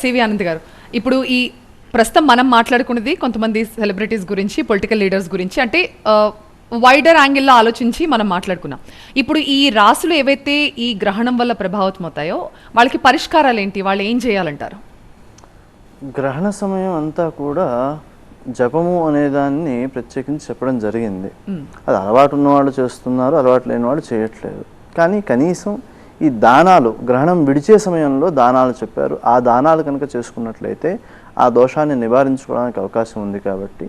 CV Anand గారు. ఇప్పుడు ఈ ప్రస్తుతం మనం మాట్లాడుకున్నది కొంతమంది సెలబ్రిటీస్ గురించి పొలిటికల్ లీడర్స్ గురించి. అంటే వైడర్ యాంగిల్లో ఆలోచించి మనం మాట్లాడుకున్నాం. ఇప్పుడు ఈ రాసులు ఏవైతే ఈ గ్రహణం వల్ల ప్రభావితం అవుతాయో వాళ్ళకి పరిష్కారాలు ఏంటి? వాళ్ళు ఏం చేయాలంటారు? గ్రహణ సమయం అంతా కూడా జపము అనే దాన్ని ప్రత్యేకించి చెప్పడం జరిగింది. అది అలవాటు ఉన్నవాళ్ళు చేస్తున్నారు అలవాటు లేని వాళ్ళు చేయట్లేదు. కానీ కనీసం ఈ దానాలు గ్రహణం విడిచే సమయంలో దానాలు చెప్పారు. ఆ దానాలు కనుక చేసుకున్నట్లయితే ఆ దోషాన్ని నివారించుకోవడానికి అవకాశం ఉంది కాబట్టి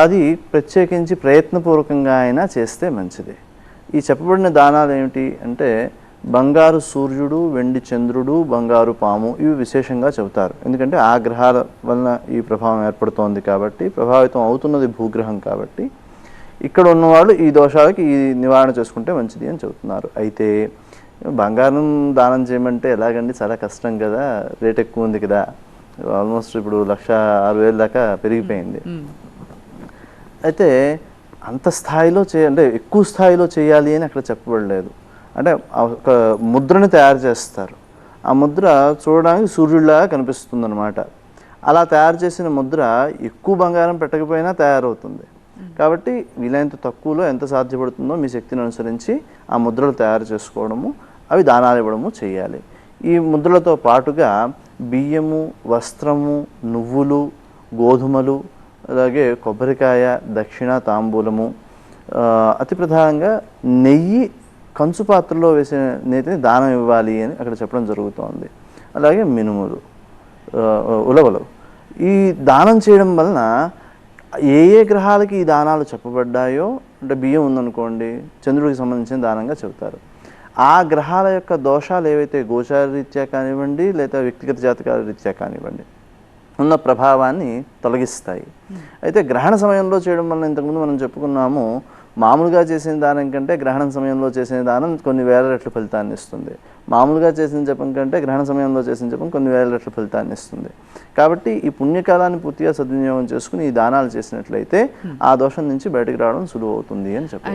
అది ప్రత్యేకించి ప్రయత్నపూర్వకంగా అయినా చేస్తే మంచిది. ఈ చెప్పబడిన దానాలు ఏమిటి అంటే బంగారు సూర్యుడు వెండి చంద్రుడు బంగారు పాము ఇవి విశేషంగా చెబుతారు. ఎందుకంటే ఆ గ్రహాల వలన ఈ ప్రభావం ఏర్పడుతోంది కాబట్టి ప్రభావితం అవుతున్నది భూగ్రహం కాబట్టి ఇక్కడ ఉన్నవాళ్ళు ఈ దోషాలకి ఈ నివారణ చేసుకుంటే మంచిది అని చెబుతున్నారు. అయితే బంగారం దానం చేయమంటే ఎలాగండి? చాలా కష్టం కదా. రేట్ ఎక్కువ ఉంది కదా. ఆల్మోస్ట్ ఇప్పుడు లక్ష ఆరు వేల దాకా పెరిగిపోయింది. అయితే అంత స్థాయిలో చే అంటే ఎక్కువ స్థాయిలో చేయాలి అని అక్కడ చెప్పబడలేదు. అంటే ఒక ముద్రని తయారు చేస్తారు. ఆ ముద్ర చూడడానికి సూర్యుడిలాగా కనిపిస్తుంది అనమాట అలా తయారు చేసిన ముద్ర ఎక్కువ బంగారం పెట్టకపోయినా తయారవుతుంది. కాబట్టి వీలైనంత తక్కువలో ఎంత సాధ్యపడుతుందో మీ శక్తిని అనుసరించి ఆ ముద్రలు తయారు చేసుకోవడము. అవి దానాలు ఇవ్వడము చేయాలి. ఈ ముద్రలతో పాటుగా బియ్యము వస్త్రము నువ్వులు గోధుమలు అలాగే కొబ్బరికాయ దక్షిణ తాంబూలము అతి ప్రధానంగా నెయ్యి కంచు పాత్రలో వేసిన నేతిని దానం ఇవ్వాలి అని అక్కడ చెప్పడం జరుగుతోంది. అలాగే మినుములు ఉలవలు. ఈ దానం చేయడం వలన ఏ ఏ గ్రహాలకి ఈ దానాలు చెప్పబడ్డాయో అంటే బియ్యం ఉందనుకోండి చంద్రుడికి సంబంధించిన దానంగా చెబుతారు. ఆ గ్రహాల యొక్క దోషాలు ఏవైతే గోచార రీత్యా కానివ్వండి లేదా వ్యక్తిగత జాతకాల రీత్యా కానివ్వండి ఉన్న ప్రభావాన్ని తొలగిస్తాయి. అయితే గ్రహణ సమయంలో చేయడం వల్ల ఇంతకుముందు మనం చెప్పుకున్నాము మామూలుగా చేసిన దానం కంటే గ్రహణం సమయంలో చేసిన దానం కొన్ని వేల రెట్ల ఫలితాన్ని ఇస్తుంది. మామూలుగా చేసిన జపం కంటే గ్రహణ సమయంలో చేసిన జపం కొన్ని వేల రెట్ల ఫలితాన్ని ఇస్తుంది. కాబట్టి ఈ పుణ్యకాలాన్ని పూర్తిగా సద్వినియోగం చేసుకుని ఈ దానాలు చేసినట్లయితే ఆ దోషం నుంచి బయటకు రావడం సులువు అవుతుంది అని చెప్పారు